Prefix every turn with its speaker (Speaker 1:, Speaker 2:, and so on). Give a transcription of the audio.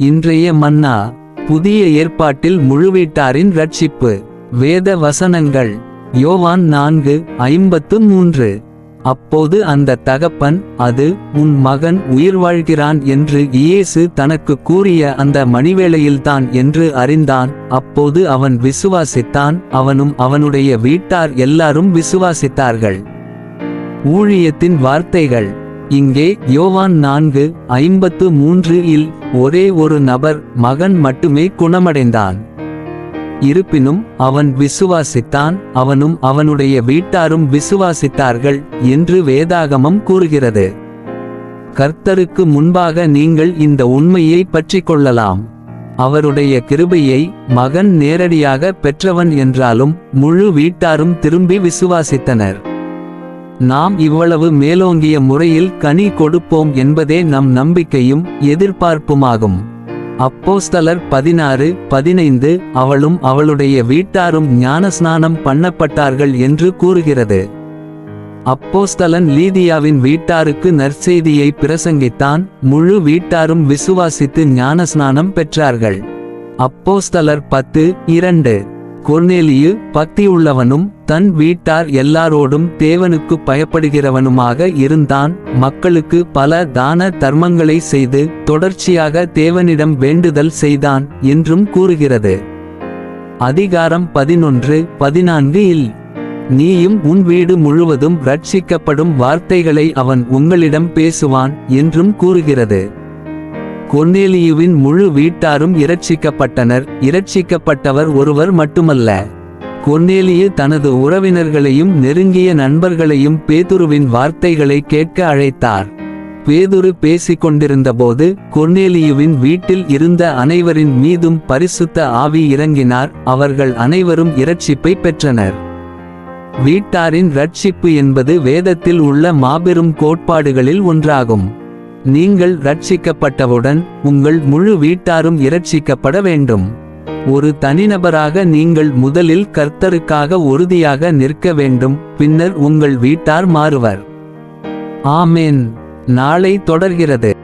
Speaker 1: இன்றைய மன்னா புதிய ஏற்பாட்டில் முழுவீட்டாரின் ரட்சிப்பு. வேத வசனங்கள் யோவான் நான்கு ஐம்பத்து மூன்று. அப்போது அந்த தகப்பன் அது உன் மகன் உயிர் வாழ்கிறான் என்று இயேசு தனக்கு கூறிய அந்த மணிவேளையில்தான் என்று அறிந்தான். அப்போது அவன் விசுவாசித்தான் அவனும் அவனுடைய வீட்டார் எல்லாரும் விசுவாசித்தார்கள். ஊழியத்தின் வார்த்தைகள் இங்கே யோவான் நான்கு ஐம்பத்து மூன்று இல் ஒரே ஒரு நபர் மகன் மட்டுமே குணமடைந்தான். இருப்பினும் அவன் விசுவாசித்தான் அவனும் அவனுடைய வீட்டாரும் விசுவாசித்தார்கள் என்று வேதாகமம் கூறுகிறது. கர்த்தருக்கு முன்பாக நீங்கள் இந்த உண்மையை பற்றி கொள்ளலாம். அவருடைய கிருபையை மகன் நேரடியாக பெற்றவன் என்றாலும் முழு வீட்டாரும் திரும்பி விசுவாசித்தனர். நாம் இவ்வளவு மேலோங்கிய முறையில் கனி கொடுப்போம் என்பதே நம் நம்பிக்கையும் எதிர்பார்ப்புமாகும். அப்போஸ்தலர் பதினாறு பதினைந்து அவளும் அவளுடைய வீட்டாரும் ஞானஸ்நானம் பண்ணப்பட்டார்கள் என்று கூறுகிறது. அப்போஸ்தலன் லீதியாவின் வீட்டாருக்கு நற்செய்தியை பிரசங்கித்தான் முழு வீட்டாரும் விசுவாசித்து ஞானஸ்நானம் பெற்றார்கள். அப்போஸ்தலர் பத்து இரண்டு. கொர்னேலியு பக்தியுள்ளவனும் தன் வீட்டார் எல்லாரோடும் தேவனுக்கு பயப்படுகிறவனுமாக இருந்தான். மக்களுக்கு பல தான தர்மங்களை செய்து தொடர்ச்சியாக தேவனிடம் வேண்டுதல் செய்தான் என்றும் கூறுகிறது. அதிகாரம் பதினொன்று பதினான்கு இல் நீயும் உன் வீடு முழுவதும் ரட்சிக்கப்படும் வார்த்தைகளை அவன் உங்களிடம் பேசுவான் என்றும் கூறுகிறது. கொர்னேலியுவின் முழு வீட்டாரும் இரட்சிக்கப்பட்டனர். இரட்சிக்கப்பட்டவர் ஒருவர் மட்டுமல்ல. கொர்நேலியு தனது உறவினர்களையும் நெருங்கிய நண்பர்களையும் பேதுருவின் வார்த்தைகளை கேட்க அழைத்தார். பேதுரு பேசிக்கொண்டிருந்தபோது கொண்டிருந்தபோது வீட்டில் இருந்த அனைவரின் மீதும் பரிசுத்த ஆவி இறங்கினார். அவர்கள் அனைவரும் இரட்சிப்பை பெற்றனர். வீட்டாரின் ரட்சிப்பு என்பது வேதத்தில் உள்ள மாபெரும் கோட்பாடுகளில் ஒன்றாகும். நீங்கள் ரட்சிக்கப்பட்டவுடன் உங்கள் முழு வீட்டாரும் இரட்சிக்கப்பட வேண்டும். ஒரு தனிநபராக நீங்கள் முதலில் கர்த்தருக்காக உறுதியாக நிற்க வேண்டும் பின்னர் உங்கள் வீட்டார் மாறுவர். ஆமேன். நாளை தொடர்கிறது.